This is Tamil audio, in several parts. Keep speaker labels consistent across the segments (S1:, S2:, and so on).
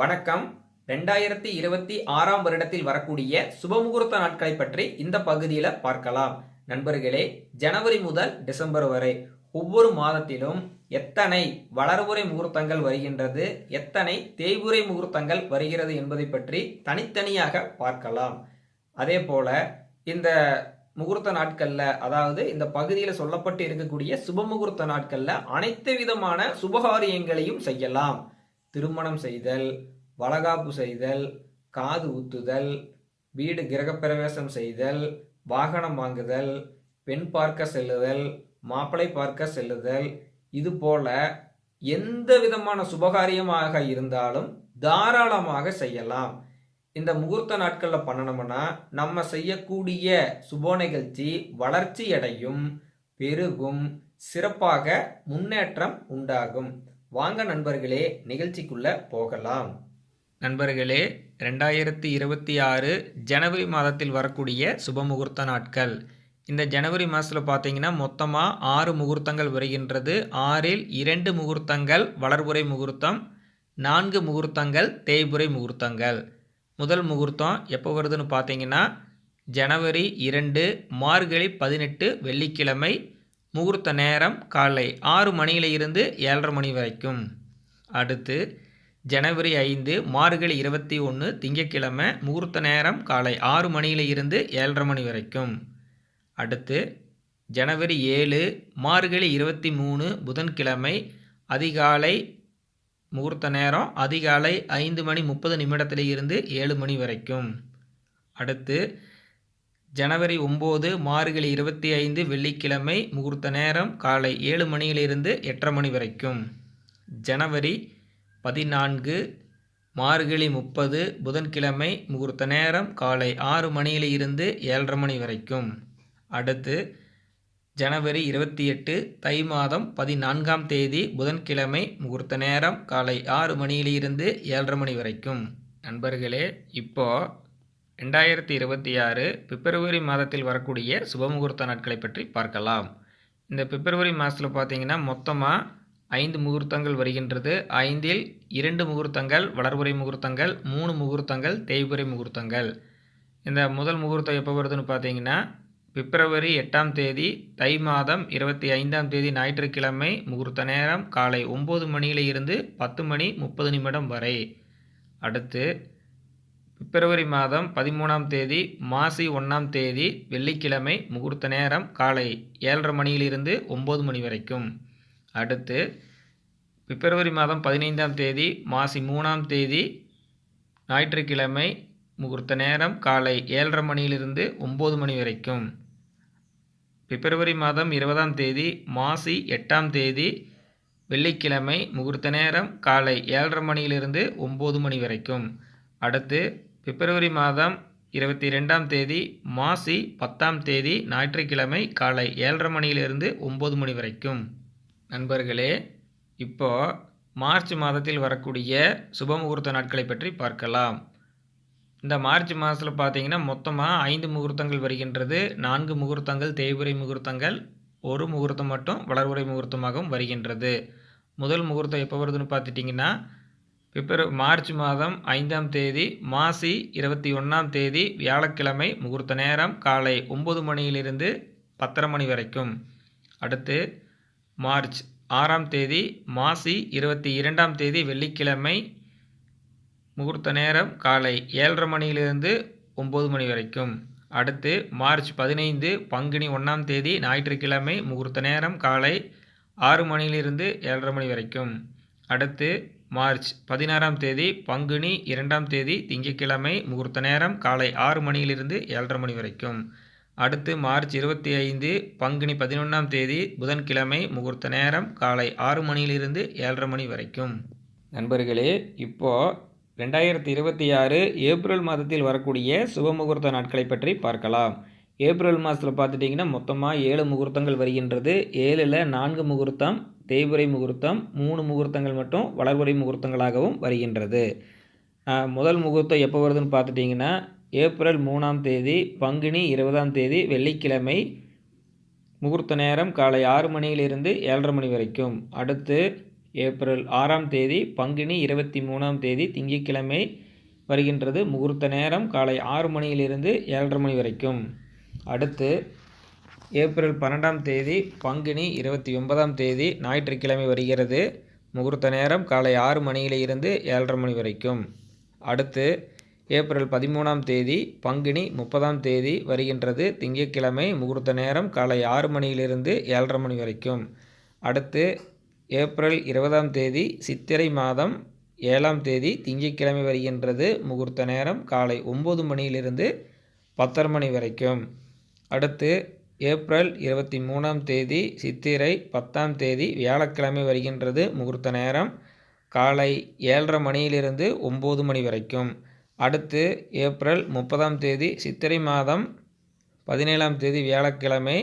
S1: வணக்கம். ரெண்டாயிரத்தி இருபத்தி ஆறாம் வருடத்தில் வரக்கூடிய சுபமுகூர்த்த நாட்களை பற்றி இந்த பகுதியில் பார்க்கலாம். நண்பர்களே ஜனவரி முதல் டிசம்பர் வரை ஒவ்வொரு மாதத்திலும் எத்தனை வளர்வுரை முகூர்த்தங்கள் வருகின்றது எத்தனை தேய்வுரை முகூர்த்தங்கள் வருகிறது என்பதை பற்றி தனித்தனியாக பார்க்கலாம். அதே போல இந்த முகூர்த்த நாட்களில் அதாவது இந்த பகுதியில் சொல்லப்பட்டு இருக்கக்கூடிய சுபமுகூர்த்த நாட்களில் அனைத்து விதமான சுபகாரியங்களையும் செய்யலாம். திருமணம் செய்தல் வளகாப்பு செய்தல் காது ஊத்துதல் வீடு கிரகப்பிரவேசம் செய்தல் வாகனம் வாங்குதல் பெண் பார்க்க செல்லுதல் மாப்பிளை பார்க்க செல்லுதல் இது போல எந்த விதமான சுபகாரியமாக இருந்தாலும் தாராளமாக செய்யலாம். இந்த முகூர்த்த நாட்களில் பண்ணணும்னா நம்ம செய்யக்கூடிய சுப நிகழ்ச்சி வளர்ச்சி அடையும் பெருகும் சிறப்பாக முன்னேற்றம் உண்டாகும். வாங்க நண்பர்களே நிகழ்ச்சிக்குள்ள போகலாம். நண்பர்களே ரெண்டாயிரத்தி இருபத்தி ஆறு ஜனவரி மாதத்தில் வரக்கூடிய சுப முகூர்த்த நாட்கள். இந்த ஜனவரி மாதத்தில் பார்த்தீங்கன்னா மொத்தமாக ஆறு முகூர்த்தங்கள் வருகின்றது. ஆறில் இரண்டு முகூர்த்தங்கள் வளர்புரை முகூர்த்தம் நான்கு முகூர்த்தங்கள் தேய்புரை முகூர்த்தங்கள். முதல் முகூர்த்தம் எப்போ வருதுன்னு பார்த்தீங்கன்னா ஜனவரி இரண்டு மார்கழி பதினெட்டு வெள்ளிக்கிழமை முகூர்த்த நேரம் காலை ஆறு மணியிலிருந்து ஏழரை மணி வரைக்கும். அடுத்து ஜனவரி ஐந்து மார்கழி இருபத்தி ஒன்று திங்கட்கிழமை முகூர்த்த நேரம் காலை ஆறு மணியில் இருந்து ஏழரை மணி வரைக்கும். அடுத்து ஜனவரி ஏழு மார்கழி இருபத்தி மூணு புதன்கிழமை அதிகாலை முகூர்த்த நேரம் அதிகாலை ஐந்து மணி முப்பது நிமிடத்தில் இருந்து ஏழு மணி வரைக்கும். அடுத்து ஜனவரி ஒம்பது மார்கழி இருபத்தி ஐந்து வெள்ளிக்கிழமை முகூர்த்த நேரம் காலை ஏழு மணியிலிருந்து எட்டரை மணி வரைக்கும். ஜனவரி பதினான்கு மார்கழி முப்பது புதன்கிழமை முகூர்த்த நேரம் காலை ஆறு மணியிலிருந்து ஏழரை மணி வரைக்கும். அடுத்து ஜனவரி இருபத்தி எட்டு தை மாதம் பதினான்காம் தேதி புதன்கிழமை முகூர்த்த நேரம் காலை ஆறு மணியிலிருந்து ஏழரை மணி வரைக்கும். நண்பர்களே இப்போ ரெண்டாயிரத்தி இருபத்தி ஆறு பிப்ரவரி மாதத்தில் வரக்கூடிய சுபமுகூர்த்த நாட்களை பற்றி பார்க்கலாம். இந்த பிப்ரவரி மாதத்தில் பார்த்தீங்கன்னா மொத்தமாக ஐந்து முகூர்த்தங்கள் வருகின்றது. ஐந்தில் இரண்டு முகூர்த்தங்கள் வளர்புரை முகூர்த்தங்கள் மூணு முகூர்த்தங்கள் தேய்புரை முகூர்த்தங்கள். இந்த முதல் முகூர்த்தம் எப்போ வருதுன்னு பார்த்தீங்கன்னா பிப்ரவரி எட்டாம் தேதி தை மாதம் இருபத்தி ஐந்தாம் தேதி ஞாயிற்றுக்கிழமை முகூர்த்த நேரம் காலை ஒம்பது மணியிலிருந்து பத்து மணி முப்பது நிமிடம் வரை. அடுத்து பிப்ரவரி மாதம் பதிமூணாம் தேதி மாசி ஒன்றாம் தேதி வெள்ளிக்கிழமை முகூர்த்த நேரம் காலை ஏழரை மணியிலிருந்து ஒம்பது மணி வரைக்கும். அடுத்து பிப்ரவரி மாதம் பதினைந்தாம் தேதி மாசி மூணாம் தேதி ஞாயிற்றுக்கிழமை முகூர்த்த நேரம் காலை ஏழரை மணியிலிருந்து ஒம்பது மணி வரைக்கும். பிப்ரவரி மாதம் இருபதாம் தேதி மாசி எட்டாம் தேதி வெள்ளிக்கிழமை முகூர்த்த நேரம் காலை ஏழரை மணியிலிருந்து ஒம்பது மணி வரைக்கும். அடுத்து பிப்ரவரி மாதம் இருபத்தி ரெண்டாம் தேதி மாசி பத்தாம் தேதி ஞாயிற்றுக்கிழமை காலை ஏழரை மணியிலிருந்து ஒம்பது மணி வரைக்கும். நண்பர்களே இப்போ மார்ச் மாதத்தில் வரக்கூடிய சுபமுகூர்த்த நாட்களை பற்றி பார்க்கலாம். இந்த மார்ச் மாதத்தில் பார்த்தீங்கன்னா மொத்தமாக ஐந்து முகூர்த்தங்கள் வருகின்றது. நான்கு முகூர்த்தங்கள் தேய்புரை முகூர்த்தங்கள் ஒரு முகூர்த்தம் மட்டும் வளர்வுரை முகூர்த்தமாகவும் வருகின்றது. முதல் முகூர்த்தம் எப்போ வருதுன்னு பார்த்துட்டிங்கன்னா பிப்ர மார்ச் மாதம் ஐந்தாம் தேதி மாசி இருபத்தி ஒன்றாம் தேதி வியாழக்கிழமை முகூர்த்த நேரம் காலை ஒம்பது மணியிலிருந்து பத்தரை மணி வரைக்கும். அடுத்து மார்ச் ஆறாம் தேதி மாசி இருபத்தி இரண்டாம் தேதி வெள்ளிக்கிழமை முகூர்த்த நேரம் காலை ஏழரை மணியிலிருந்து ஒம்பது மணி வரைக்கும். அடுத்து மார்ச் பதினைந்து பங்குனி ஒன்றாம் தேதி ஞாயிற்றுக்கிழமை முகூர்த்த நேரம் காலை ஆறு மணியிலிருந்து ஏழரை மணி வரைக்கும். அடுத்து மார்ச் பதினாறாம் தேதி பங்குனி இரண்டாம் தேதி திங்கட்கிழமை முகூர்த்த நேரம் காலை ஆறு மணியிலிருந்து ஏழரை மணி வரைக்கும். அடுத்து மார்ச் இருபத்தி ஐந்து பங்குனி பதினொன்றாம் தேதி புதன்கிழமை முகூர்த்த நேரம் காலை ஆறு மணியிலிருந்து ஏழரை மணி வரைக்கும். நண்பர்களே இப்போது ரெண்டாயிரத்தி இருபத்தி ஆறு ஏப்ரல் மாதத்தில் வரக்கூடிய சுப முகூர்த்த நாட்களை பற்றி பார்க்கலாம். ஏப்ரல் மாதத்தில் பார்த்துட்டிங்கன்னா மொத்தமாக ஏழு முகூர்த்தங்கள் வருகின்றது. ஏழில் நான்கு முகூர்த்தம் தேய்புரை முகூர்த்தம் மூணு முகூர்த்தங்கள் மட்டும் வளர்புரை முகூர்த்தங்களாகவும் வருகின்றது. முதல் முகூர்த்தம் எப்போ வருதுன்னு பார்த்துட்டிங்கன்னா ஏப்ரல் மூணாம் தேதி பங்குனி இருபதாம் தேதி வெள்ளிக்கிழமை முகூர்த்த நேரம் காலை ஆறு மணியிலிருந்து ஏழரை மணி வரைக்கும். அடுத்து ஏப்ரல் ஆறாம் தேதி பங்குனி இருபத்தி மூணாம் தேதி திங்கட்கிழமை வருகின்றது முகூர்த்த நேரம் காலை ஆறு மணியிலிருந்து ஏழரை மணி வரைக்கும். அடுத்து ஏப்ரல் பன்னெண்டாம் தேதி பங்குனி இருபத்தி ஒன்பதாம் தேதி ஞாயிற்றுக்கிழமை வருகிறது. முகூர்த்த நேரம் காலை ஆறு மணியிலிருந்து ஏழரை மணி வரைக்கும். அடுத்து ஏப்ரல் பதிமூணாம் தேதி பங்குனி முப்பதாம் தேதி வருகின்றது. திங்கட்கிழமை முகூர்த்த நேரம் காலை ஆறு மணியிலிருந்து ஏழரை மணி வரைக்கும். அடுத்து ஏப்ரல் இருபதாம் தேதி சித்திரை மாதம் ஏழாம் தேதி திங்கட்கிழமை வருகின்றது. முகூர்த்த நேரம் காலை ஒம்பது மணியிலிருந்து பத்தரை மணி வரைக்கும். அடுத்து ஏப்ரல் இருபத்தி மூணாம் தேதி சித்திரை பத்தாம் தேதி வியாழக்கிழமை வருகின்றது முகூர்த்த நேரம். காலை ஏழரை மணியிலிருந்து ஒம்பது மணி வரைக்கும். அடுத்து ஏப்ரல் முப்பதாம் தேதி சித்திரை மாதம் பதினேழாம் தேதி வியாழக்கிழமை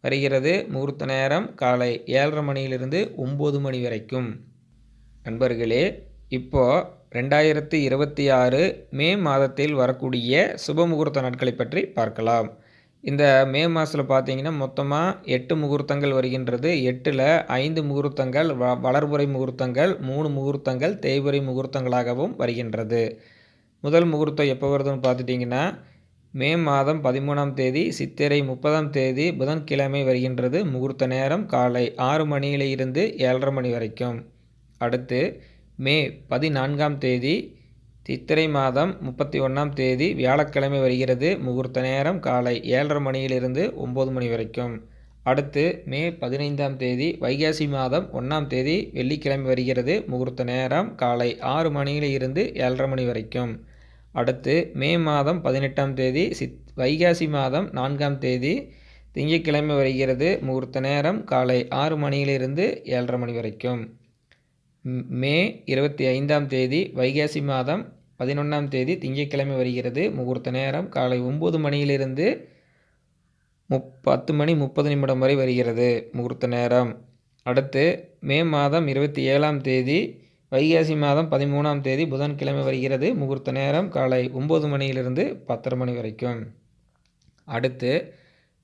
S1: வருகிறது முகூர்த்த நேரம். காலை ஏழரை மணியிலிருந்து ஒம்பது மணி வரைக்கும். நண்பர்களே இப்போது ரெண்டாயிரத்தி இருபத்தி ஆறு மே மாதத்தில் வரக்கூடிய சுப முகூர்த்த நாட்களை பற்றி பார்க்கலாம். இந்த மே மாதத்தில் பார்த்தீங்கன்னா மொத்தமாக எட்டு முகூர்த்தங்கள் வருகின்றது. எட்டில் ஐந்து முகூர்த்தங்கள் வ வளர்புரை முகூர்த்தங்கள் மூணு முகூர்த்தங்கள் தேய்புரை முகூர்த்தங்களாகவும் வருகின்றது. முதல் முகூர்த்தம் எப்போ வருதுன்னு பார்த்துட்டிங்கன்னா மே மாதம் பதிமூணாம் தேதி சித்திரை முப்பதாம் தேதி புதன்கிழமை வருகின்றது. முகூர்த்த நேரம் காலை ஆறு மணியிலிருந்து ஏழரை மணி வரைக்கும். அடுத்து மே பதினான்காம் தேதி சித்திரை மாதம் முப்பத்தி ஒன்றாம் தேதி வியாழக்கிழமை வருகிறது. முகூர்த்த நேரம் காலை ஏழரை மணியிலிருந்து ஒம்பது மணி வரைக்கும். அடுத்து மே பதினைந்தாம் தேதி வைகாசி மாதம் ஒன்றாம் தேதி வெள்ளிக்கிழமை வருகிறது. முகூர்த்த நேரம் காலை ஆறு மணியில் இருந்து ஏழரை மணி வரைக்கும். அடுத்து மே மாதம் பதினெட்டாம் தேதி சித் வைகாசி மாதம் நான்காம் தேதி திங்கட்கிழமை வருகிறது. முகூர்த்த நேரம் காலை ஆறு மணியிலிருந்து ஏழரை மணி வரைக்கும். மே இருபத்தி ஐந்தாம் தேதி வைகாசி மாதம் பதினொன்றாம் தேதி திங்கட்கிழமை வருகிறது. முகூர்த்த நேரம் காலை ஒம்பது மணியிலிருந்து முப் பத்து மணி முப்பது நிமிடம் வரை வருகிறது. முகூர்த்த நேரம். அடுத்து மே மாதம் இருபத்தி ஏழாம் தேதி வைகாசி மாதம் பதிமூணாம் தேதி புதன்கிழமை வருகிறது. முகூர்த்த நேரம் காலை ஒம்பது மணியிலிருந்து பத்தரை மணி வரைக்கும். அடுத்து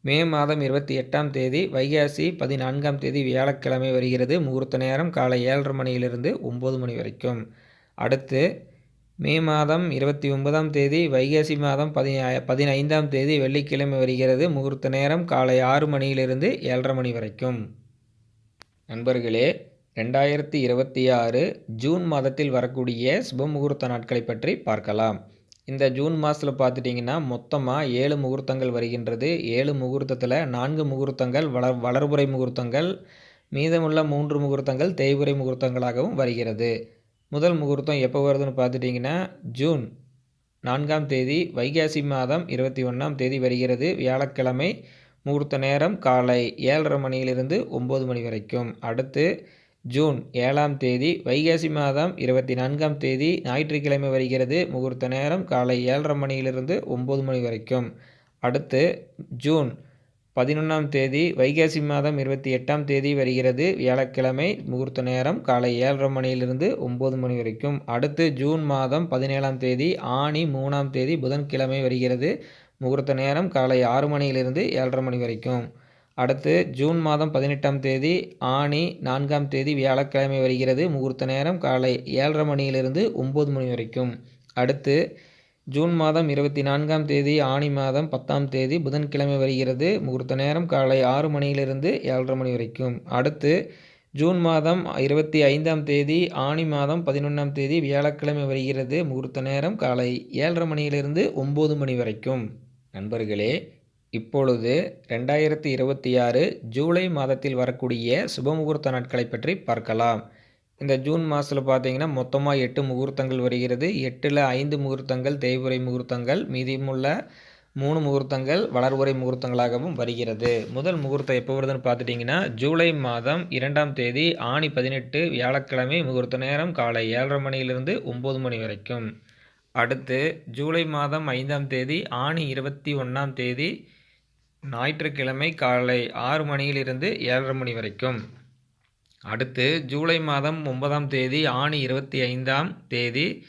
S1: மே மாதம் இருபத்தி எட்டாம் தேதி வைகாசி பதினான்காம் தேதி வியாழக்கிழமை வருகிறது. முகூர்த்த நேரம் காலை ஏழரை மணியிலிருந்து ஒம்பது மணி வரைக்கும். அடுத்து மே மாதம் இருபத்தி ஒன்பதாம் தேதி வைகாசி மாதம் பதி பதினைந்தாம் தேதி வெள்ளிக்கிழமை வருகிறது. முகூர்த்த நேரம் காலை ஆறு மணியிலிருந்து ஏழரை மணி வரைக்கும். நண்பர்களே ரெண்டாயிரத்தி இருபத்தி ஆறு ஜூன் மாதத்தில் வரக்கூடிய சுப முகூர்த்த நாட்களை பற்றி பார்க்கலாம். இந்த ஜூன் மாதத்தில் பார்த்துட்டிங்கன்னா மொத்தமாக ஏழு முகூர்த்தங்கள் வருகின்றது. ஏழு முகூர்த்தத்தில் நான்கு முகூர்த்தங்கள் வளர் வளர்புரை முகூர்த்தங்கள் மீதமுள்ள மூன்று முகூர்த்தங்கள் தேய்புரை முகூர்த்தங்களாகவும் வருகிறது. முதல் முகூர்த்தம் எப்போ வருதுன்னு பார்த்துட்டிங்கன்னா ஜூன் நான்காம் தேதி வைகாசி மாதம் இருபத்தி ஒன்றாம் தேதி வருகிறது. வியாழக்கிழமை முகூர்த்த நேரம் காலை ஏழரை மணியிலிருந்து ஒம்பது மணி வரைக்கும். அடுத்து ஜூன் ஏழாம் தேதி வைகாசி மாதம் இருபத்தி நான்காம் தேதி ஞாயிற்றுக்கிழமை வருகிறது. முகூர்த்த நேரம் காலை ஏழரை மணியிலிருந்து ஒம்பது மணி வரைக்கும். அடுத்து ஜூன் பதினொன்றாம் தேதி வைகாசி மாதம் இருபத்தி எட்டாம் தேதி வருகிறது. வியாழக்கிழமை முகூர்த்த நேரம் காலை ஏழரை மணியிலிருந்து ஒம்பது மணி வரைக்கும். அடுத்து ஜூன் மாதம் பதினேழாம் தேதி ஆணி மூணாம் தேதி புதன்கிழமை வருகிறது. முகூர்த்த நேரம் காலை ஆறு மணியிலிருந்து ஏழரை மணி வரைக்கும். அடுத்து ஜூன் மாதம் பதினெட்டாம் தேதி ஆணி நான்காம் தேதி வியாழக்கிழமை வருகிறது. முகூர்த்த நேரம் காலை ஏழரை மணியிலிருந்து ஒம்பது மணி வரைக்கும். அடுத்து ஜூன் மாதம் இருபத்தி நான்காம் தேதி ஆணி மாதம் பத்தாம் தேதி புதன்கிழமை வருகிறது. முகூர்த்த நேரம் காலை ஆறு மணியிலிருந்து ஏழரை மணி வரைக்கும். அடுத்து ஜூன் மாதம் இருபத்தி ஐந்தாம் தேதி ஆணி மாதம் பதினொன்றாம் தேதி வியாழக்கிழமை வருகிறது. முகூர்த்த நேரம் காலை ஏழரை மணியிலிருந்து ஒம்பது மணி வரைக்கும். நண்பர்களே இப்பொழுது ரெண்டாயிரத்தி இருபத்தி ஆறு ஜூலை மாதத்தில் வரக்கூடிய சுபமுகூர்த்த நாட்களை பற்றி பார்க்கலாம். இந்த ஜூன் மாதத்தில் பார்த்தீங்கன்னா மொத்தமாக எட்டு முகூர்த்தங்கள் வருகிறது. எட்டில் ஐந்து முகூர்த்தங்கள் தேய்புரை முகூர்த்தங்கள் மீதியுமுள்ள மூணு முகூர்த்தங்கள் வளர்வுரை முகூர்த்தங்களாகவும் வருகிறது. முதல் முகூர்த்தம் எப்போ வருதுன்னு பார்த்துட்டிங்கன்னா ஜூலை மாதம் இரண்டாம் தேதி ஆணி பதினெட்டு வியாழக்கிழமை முகூர்த்த நேரம் காலை ஏழரை மணியிலிருந்து ஒம்பது மணி வரைக்கும். அடுத்து ஜூலை மாதம் ஐந்தாம் தேதி ஆணி இருபத்தி ஒன்றாம் தேதி ஞாயிற்றுக்கிழமை காலை ஆறு மணியிலிருந்து ஏழரை மணி வரைக்கும். அடுத்து ஜூலை மாதம் ஒன்பதாம் தேதி ஆணி இருபத்தி ஐந்தாம் தேதி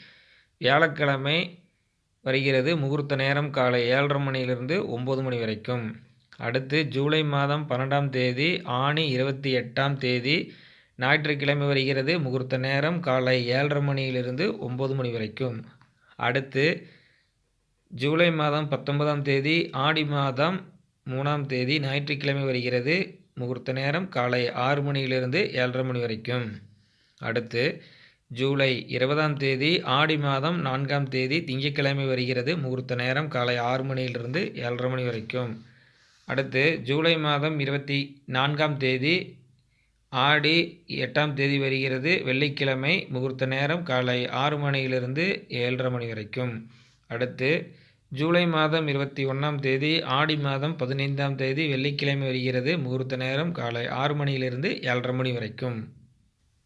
S1: வியாழக்கிழமை வருகிறது முகூர்த்த நேரம் காலை ஏழரை மணியிலிருந்து ஒம்பது மணி வரைக்கும். அடுத்து ஜூலை மாதம் பன்னெண்டாம் தேதி ஆணி இருபத்தி எட்டாம் தேதி ஞாயிற்றுக்கிழமை வருகிறது முகூர்த்த நேரம் காலை ஏழரை மணியிலிருந்து ஒம்பது மணி வரைக்கும். அடுத்து ஜூலை மாதம் பத்தொன்பதாம் தேதி ஆடி மாதம் மூணாம் தேதி ஞாயிற்றுக்கிழமை வருகிறது. முகூர்த்த நேரம் காலை ஆறு மணியிலிருந்து ஏழரை மணி வரைக்கும். அடுத்து ஜூலை இருபதாம் தேதி ஆடி மாதம் நான்காம் தேதி திங்கட்கிழமை வருகிறது. முகூர்த்த நேரம் காலை ஆறு மணியிலிருந்து ஏழரை மணி வரைக்கும். அடுத்து ஜூலை மாதம் இருபத்தி நான்காம் தேதி ஆடி எட்டாம் தேதி வருகிறது. வெள்ளிக்கிழமை முகூர்த்த நேரம் காலை ஆறு மணியிலிருந்து ஏழரை மணி வரைக்கும். அடுத்து ஜூலை மாதம் இருபத்தி ஒன்றாம் தேதி ஆடி மாதம் பதினைந்தாம் தேதி வெள்ளிக்கிழமை வருகிறது. முகூர்த்த நேரம் காலை ஆறு மணியிலிருந்து ஏழரை மணி வரைக்கும்.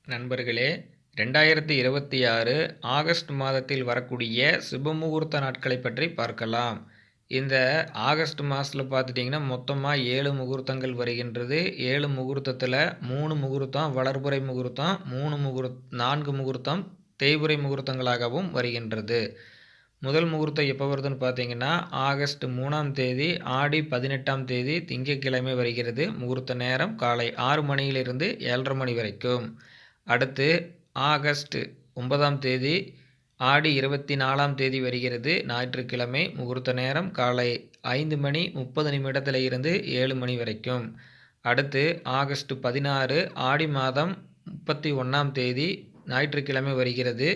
S1: நண்பர்களே ரெண்டாயிரத்தி இருபத்தி ஆறு ஆகஸ்ட் மாதத்தில் வரக்கூடிய சுபமுகூர்த்த நாட்களை பற்றி பார்க்கலாம். இந்த ஆகஸ்ட் மாதத்தில் பார்த்துட்டிங்கன்னா மொத்தமாக ஏழு முகூர்த்தங்கள் வருகின்றது. ஏழு முகூர்த்தத்தில் மூணு முகூர்த்தம் வளர்புறை முகூர்த்தம் மூணு முகூர்த் நான்கு முகூர்த்தம் தேய்புரை முகூர்த்தங்களாகவும் வருகின்றது. முதல் முகூர்த்தம் எப்போ வருதுன்னு பார்த்தீங்கன்னா ஆகஸ்ட் மூணாம் தேதி ஆடி பதினெட்டாம் தேதி திங்கட்கிழமை வருகிறது. முகூர்த்த நேரம் காலை ஆறு மணியிலிருந்து ஏழரை மணி வரைக்கும். அடுத்து ஆகஸ்ட் ஒன்பதாம் தேதி ஆடி இருபத்தி நாலாம் தேதி வருகிறது. ஞாயிற்றுக்கிழமை முகூர்த்த நேரம் காலை ஐந்து மணி முப்பது நிமிடத்தில் இருந்து ஏழு மணி வரைக்கும். அடுத்து ஆகஸ்ட் பதினாறு ஆடி மாதம் முப்பத்தி ஒன்றாம் தேதி ஞாயிற்றுக்கிழமை வருகிறது.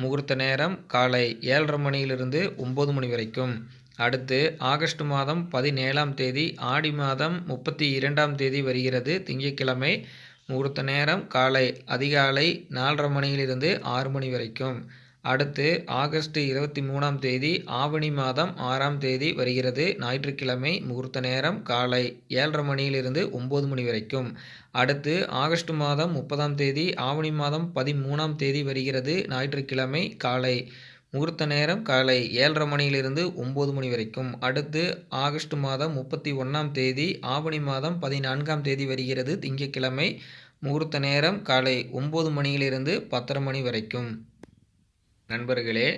S1: முகூர்த்த நேரம் காலை ஏழரை மணியிலிருந்து ஒம்பது மணி வரைக்கும். அடுத்து ஆகஸ்ட் மாதம் பதினேழாம் தேதி ஆடி மாதம் முப்பத்தி இரண்டாம் தேதி வருகிறது திங்கட்கிழமை. முகூர்த்த நேரம் காலை அதிகாலை நாலரை மணியிலிருந்து ஆறு மணி வரைக்கும். அடுத்து ஆகஸ்ட் இருபத்தி மூணாம் தேதி ஆவணி மாதம் ஆறாம் தேதி வருகிறது. ஞாயிற்றுக்கிழமை முகூர்த்த நேரம் காலை ஏழரை மணியிலிருந்து ஒம்பது மணி வரைக்கும். அடுத்து ஆகஸ்ட் மாதம் முப்பதாம் தேதி ஆவணி மாதம் பதிமூணாம் தேதி வருகிறது. ஞாயிற்றுக்கிழமை காலை முகூர்த்த நேரம் காலை ஏழரை மணியிலிருந்து ஒம்பது மணி வரைக்கும். அடுத்து ஆகஸ்ட் மாதம் முப்பத்தி ஒன்றாம் தேதி ஆவணி மாதம் பதினான்காம் தேதி வருகிறது. திங்கட்கிழமை முகூர்த்த நேரம் காலை ஒம்பது மணியிலிருந்து பத்தரை மணி வரைக்கும். நண்பர்களே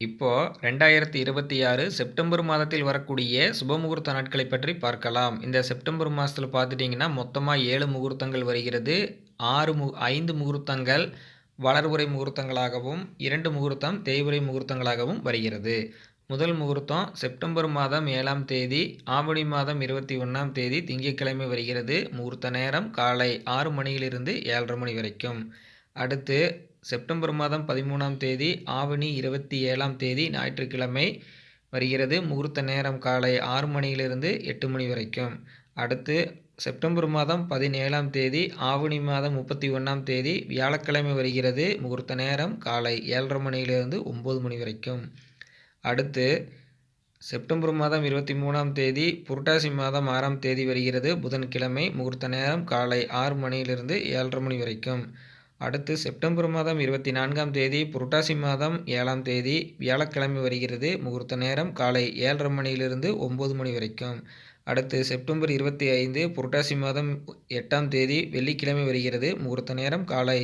S1: இப்போது ரெண்டாயிரத்தி இருபத்தி ஆறு செப்டம்பர் மாதத்தில் வரக்கூடிய சுபமுகூர்த்த நாட்களை பற்றி பார்க்கலாம். இந்த செப்டம்பர் மாதத்தில் பார்த்துட்டிங்கன்னா மொத்தமாக ஏழு முகூர்த்தங்கள் வருகிறது. ஆறு மு ஐந்து முகூர்த்தங்கள் வளர்வுரை முகூர்த்தங்களாகவும் இரண்டு முகூர்த்தம் தேய்வுரை முகூர்த்தங்களாகவும் வருகிறது. முதல் முகூர்த்தம் செப்டம்பர் மாதம் ஏழாம் தேதி ஆவணி மாதம் இருபத்தி ஒன்றாம் தேதி திங்கட்கிழமை வருகிறது. முகூர்த்த நேரம் காலை ஆறு மணியிலிருந்து ஏழரை மணி வரைக்கும். அடுத்து செப்டம்பர் மாதம் பதிமூணாம் தேதி ஆவணி இருபத்தி ஏழாம் தேதி ஞாயிற்றுக்கிழமை வருகிறது. முகூர்த்த நேரம் காலை ஆறு மணியிலிருந்து எட்டு மணி வரைக்கும். அடுத்து செப்டம்பர் மாதம் பதினேழாம் தேதி ஆவணி மாதம் முப்பத்தி ஒன்றாம் தேதி வியாழக்கிழமை வருகிறது. முகூர்த்த நேரம் காலை ஏழரை மணியிலிருந்து ஒம்பது மணி வரைக்கும். அடுத்து செப்டம்பர் மாதம் இருபத்தி மூணாம் தேதி புரட்டாசி மாதம் ஆறாம் தேதி வருகிறது. புதன்கிழமை முகூர்த்த நேரம் காலை ஆறு மணியிலிருந்து ஏழரை மணி வரைக்கும். அடுத்து செப்டம்பர் மாதம் இருபத்தி நான்காம் தேதி புரட்டாசி மாதம் ஏழாம் தேதி வியாழக்கிழமை வருகிறது. முகூர்த்த நேரம் காலை ஏழரை மணியிலிருந்து ஒம்பது மணி வரைக்கும். அடுத்து செப்டம்பர் இருபத்தி ஐந்து புரட்டாசி மாதம் எட்டாம் தேதி வெள்ளிக்கிழமை வருகிறது. முகூர்த்த நேரம் காலை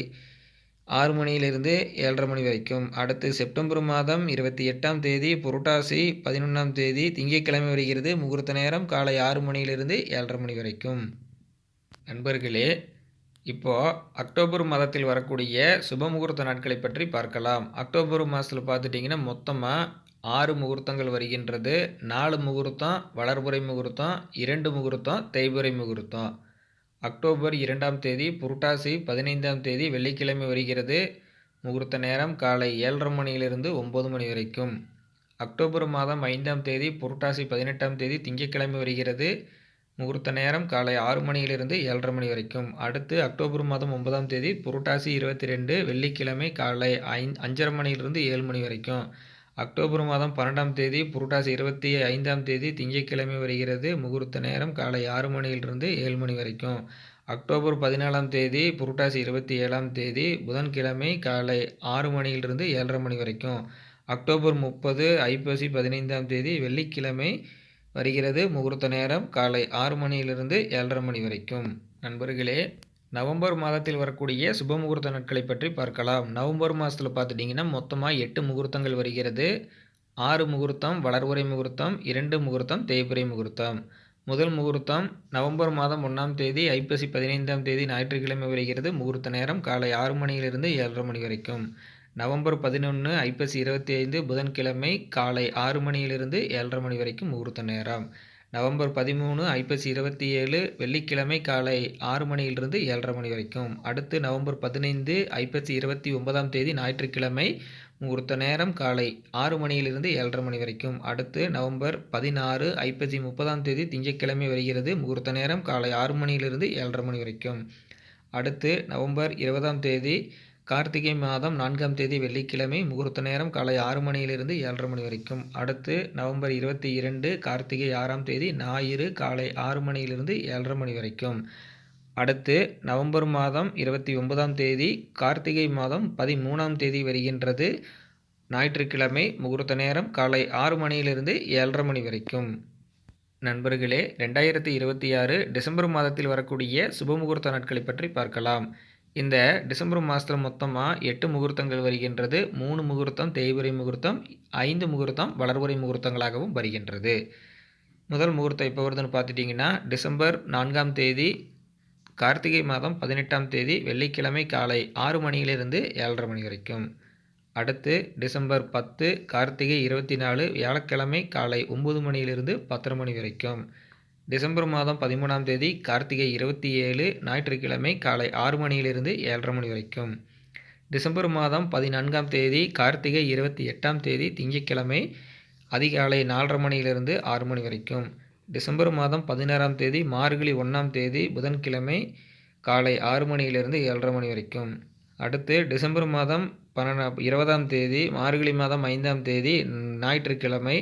S1: ஆறு மணியிலிருந்து ஏழரை மணி வரைக்கும். அடுத்து செப்டம்பர் மாதம் இருபத்தி எட்டாம் தேதி புரட்டாசி பதினொன்றாம் தேதி திங்கட்கிழமை வருகிறது. முகூர்த்த நேரம் காலை ஆறு மணியிலிருந்து ஏழரை மணி வரைக்கும். நண்பர்களே இப்போது அக்டோபர் மாதத்தில் வரக்கூடிய சுப முகூர்த்த நாட்களை பற்றி பார்க்கலாம். அக்டோபர் மாதத்தில் பார்த்துட்டிங்கன்னா மொத்தமாக ஆறு முகூர்த்தங்கள் வருகின்றது. நாலு முகூர்த்தம் வளர்புறை முகூர்த்தம் இரண்டு முகூர்த்தம் தேய்புரை முகூர்த்தம். அக்டோபர் இரண்டாம் தேதி புரட்டாசி பதினைந்தாம் தேதி வெள்ளிக்கிழமை வருகிறது. முகூர்த்த நேரம் காலை ஏழரை மணியிலிருந்து ஒம்பது மணி வரைக்கும். அக்டோபர் மாதம் ஐந்தாம் தேதி புரட்டாசி பதினெட்டாம் தேதி திங்கட்கிழமை வருகிறது. முகூர்த்த நேரம் காலை ஆறு மணியிலிருந்து ஏழரை மணி வரைக்கும். அடுத்து அக்டோபர் மாதம் ஒன்பதாம் தேதி புரட்டாசி இருபத்தி ரெண்டு வெள்ளிக்கிழமை காலை ஐந் அஞ்சரை மணியிலிருந்து ஏழு மணி வரைக்கும். அக்டோபர் மாதம் பன்னெண்டாம் தேதி புரட்டாசி இருபத்தி ஐந்தாம் தேதி திங்கட்கிழமை வருகிறது. முகூர்த்த நேரம் காலை ஆறு மணியிலிருந்து ஏழு மணி வரைக்கும். அக்டோபர் பதினாலாம் தேதி புரட்டாசி இருபத்தி ஏழாம் தேதி புதன்கிழமை காலை ஆறு மணியிலிருந்து ஏழரை மணி வரைக்கும். அக்டோபர் முப்பது ஐப்பசி பதினைந்தாம் தேதி வெள்ளிக்கிழமை வருகிறது முகூர்த்த நேரம் காலை ஆறு மணியிலிருந்து ஏழரை மணி வரைக்கும். நண்பர்களே நவம்பர் மாதத்தில் வரக்கூடிய சுப முகூர்த்த நாட்களை பற்றி பார்க்கலாம். நவம்பர் மாதத்தில் பார்த்துட்டிங்கன்னா மொத்தமாக எட்டு முகூர்த்தங்கள் வருகிறது. ஆறு முகூர்த்தம் வளர்வுரை முகூர்த்தம் இரண்டு முகூர்த்தம் தேய்பிரை முகூர்த்தம். முதல் முகூர்த்தம் நவம்பர் மாதம் ஒன்றாம் தேதி ஐப்பசி பதினைந்தாம் தேதி ஞாயிற்றுக்கிழமை வருகிறது. முகூர்த்த நேரம் காலை ஆறு மணியிலிருந்து ஏழரை மணி வரைக்கும். நவம்பர் பதினொன்று ஐப்பசி இருபத்தி ஐந்து புதன்கிழமை காலை ஆறு மணியிலிருந்து ஏழரை மணி வரைக்கும் முகூர்த்த நேரம். நவம்பர் பதிமூணு ஐப்பசி இருபத்தி ஏழு வெள்ளிக்கிழமை காலை ஆறு மணியிலிருந்து ஏழரை மணி வரைக்கும். அடுத்து நவம்பர் பதினைந்து ஐப்பசி இருபத்தி ஒன்பதாம் தேதி ஞாயிற்றுக்கிழமை முகூர்த்த நேரம் காலை ஆறு மணியிலிருந்து ஏழரை மணி வரைக்கும். அடுத்து நவம்பர் பதினாறு ஐப்பசி முப்பதாம் தேதி திங்கட்கிழமை வருகிறது முகூர்த்த நேரம் காலை ஆறு மணியிலிருந்து ஏழரை மணி வரைக்கும். அடுத்து நவம்பர் இருபதாம் தேதி கார்த்திகை மாதம் நான்காம் தேதி வெள்ளிக்கிழமை முகூர்த்த நேரம் காலை ஆறு மணியிலிருந்து ஏழரை மணி வரைக்கும். அடுத்து நவம்பர் இருபத்தி இரண்டு கார்த்திகை ஆறாம் தேதி ஞாயிறு காலை ஆறு மணியிலிருந்து ஏழரை மணி வரைக்கும். அடுத்து நவம்பர் மாதம் இருபத்தி ஒன்பதாம் தேதி கார்த்திகை மாதம் பதிமூணாம் தேதி வருகின்றது. ஞாயிற்றுக்கிழமை முகூர்த்த நேரம் காலை ஆறு மணியிலிருந்து ஏழரை மணி வரைக்கும். நண்பர்களே ரெண்டாயிரத்தி இருபத்தி ஆறு டிசம்பர் மாதத்தில் வரக்கூடிய சுபமுகூர்த்த நாட்களை பற்றி பார்க்கலாம். இந்த டிசம்பர் மாதத்தில் மொத்தமாக எட்டு முகூர்த்தங்கள் வருகின்றது. மூணு முகூர்த்தம் தேய்பிரை முகூர்த்தம் ஐந்து முகூர்த்தம் வளர்வுரை முகூர்த்தங்களாகவும் வருகின்றது. முதல் முகூர்த்தம் எப்போ வருதுன்னு பார்த்துட்டிங்கன்னா டிசம்பர் நான்காம் தேதி கார்த்திகை மாதம் பதினெட்டாம் தேதி வெள்ளிக்கிழமை காலை ஆறு மணியிலிருந்து ஏழரை மணி வரைக்கும். அடுத்து டிசம்பர் பத்து கார்த்திகை இருபத்தி நாலு வியாழக்கிழமை காலை ஒம்பது மணியிலிருந்து பத்தரை மணி வரைக்கும். டிசம்பர் மாதம் பதிமூணாம் தேதி கார்த்திகை இருபத்தி ஏழு ஞாயிற்றுக்கிழமை காலை ஆறு மணியிலிருந்து ஏழரை மணி வரைக்கும். டிசம்பர் மாதம் பதினான்காம் தேதி கார்த்திகை இருபத்தி எட்டாம் தேதி திங்கட்கிழமை அதிகாலை நாலரை மணியிலிருந்து ஆறு மணி வரைக்கும். டிசம்பர் மாதம் பதினாறாம் தேதி மார்கழி ஒன்றாம் தேதி புதன்கிழமை காலை ஆறு மணியிலிருந்து ஏழரை மணி வரைக்கும். அடுத்து டிசம்பர் மாதம் பன்னெண்டா இருபதாம் தேதி மார்கழி மாதம் ஐந்தாம் தேதி ஞாயிற்றுக்கிழமை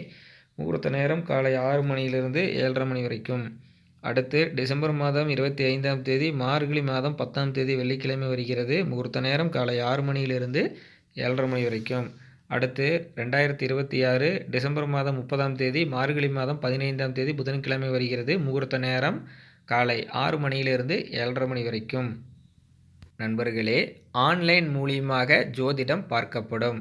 S1: முகூர்த்த நேரம் காலை ஆறு மணியிலிருந்து ஏழரை மணி வரைக்கும். அடுத்து டிசம்பர் மாதம் இருபத்தி ஐந்தாம் தேதி மார்கழி மாதம் பத்தாம் தேதி வெள்ளிக்கிழமை வருகிறது. முகூர்த்த நேரம் காலை ஆறு மணியிலிருந்து ஏழரை மணி வரைக்கும். அடுத்து ரெண்டாயிரத்தி இருபத்தி ஆறு டிசம்பர் மாதம் முப்பதாம் தேதி மார்கழி மாதம் பதினைந்தாம் தேதி புதன்கிழமை வருகிறது. முகூர்த்த நேரம் காலை ஆறு மணியிலிருந்து ஏழரை மணி வரைக்கும். நண்பர்களே ஆன்லைன் மூலியமாக ஜோதிடம் பார்க்கப்படும்.